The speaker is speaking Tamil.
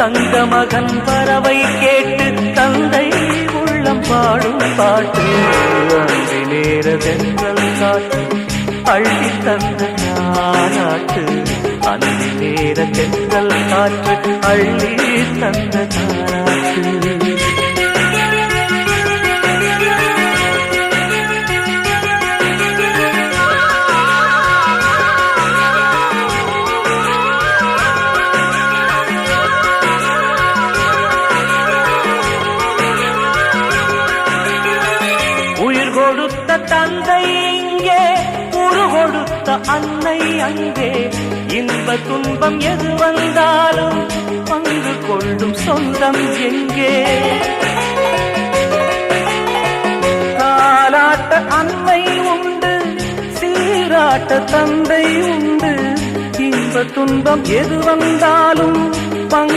தந்த மகன் பறவை கேட்டு தந்தை உள்ளம் பாடும் பாட்டு. அன்று நேர தென்றல் காட்டு அள்ளி தந்த நாட்டு அன்று நேர தென்றல் காற்று அள்ளி தந்த நாட்டு கொடுத்த தந்தை இங்கே உரு கொடுத்த அன்னை அங்கே. இன்ப துன்பம் எது வந்தாலும் பங்கு கொள்ளும் சொந்தம் எங்கே. காலாட்ட அன்னை உண்டு சீராட்ட தந்தை உண்டு. இன்ப துன்பம் எது வந்தாலும் பங்கு